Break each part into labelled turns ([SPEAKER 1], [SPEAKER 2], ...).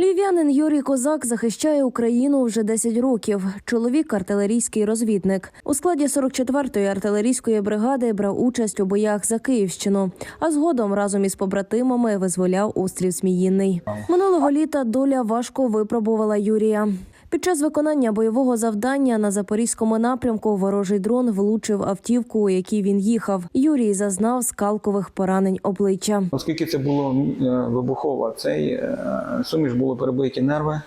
[SPEAKER 1] Львів'янин Юрій Козак захищає Україну вже 10 років. Чоловік артилерійський розвідник. У складі 44-ї артилерійської бригади брав участь у боях за Київщину, а згодом разом із побратимами визволяв острів Зміїний. Минулого літа доля важко випробувала Юрія. Під час виконання бойового завдання на запорізькому напрямку ворожий дрон влучив автівку, у якій він їхав. Юрій зазнав скалкових поранень обличчя.
[SPEAKER 2] Оскільки це було е, вибухово, цей е, суміш були перебиті нерви.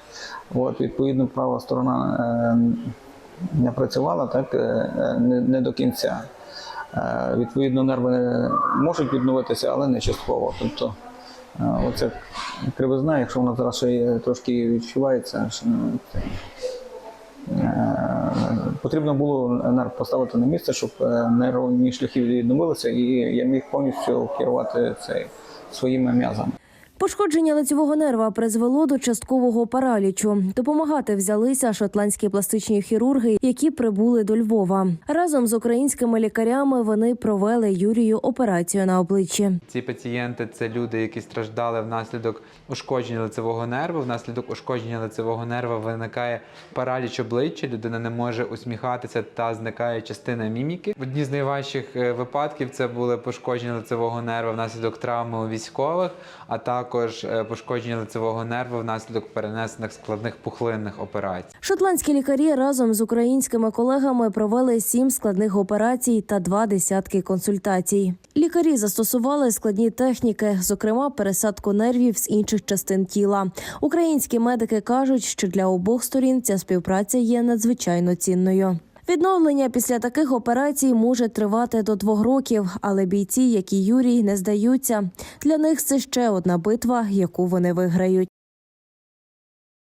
[SPEAKER 2] От, відповідно, права сторона е, не працювала так, не, до кінця. Відповідно, нерви не можуть відновитися, але не частково. Тобто, е, оце кривизна, якщо вона зараз ще трошки відчувається, ну, е, потрібно було нерв поставити на місце, щоб е, нервні шляхи відновилися, і я міг повністю керувати цей, своїми м'язами.
[SPEAKER 1] Пошкодження лицевого нерва призвело до часткового паралічу. Допомагати взялися шотландські пластичні хірурги, які прибули до Львова. Разом з українськими лікарями вони провели Юрію операцію на обличчі.
[SPEAKER 3] Ці пацієнти це люди, які страждали внаслідок ушкодження лицевого нерва. Внаслідок ушкодження лицевого нерва виникає параліч обличчя. Людина не може усміхатися та зникає частина міміки. Одні з найважчих е, випадків це були пошкодження лицевого нерва внаслідок травми у військових, а також е, пошкодження лицевого нерва внаслідок перенесених складних пухлинних операцій.
[SPEAKER 1] Шотландські лікарі разом з українськими колегами провели сім складних операцій та два десятки консультацій. Лікарі застосували складні техніки, зокрема пересадку нервів з інших частин тіла. Українські медики кажуть, що для обох сторін ця співпраця є надзвичайно цінною. Відновлення після таких операцій може тривати до двох років, але бійці, як і Юрій, не здаються. Для них це ще одна битва, яку вони виграють.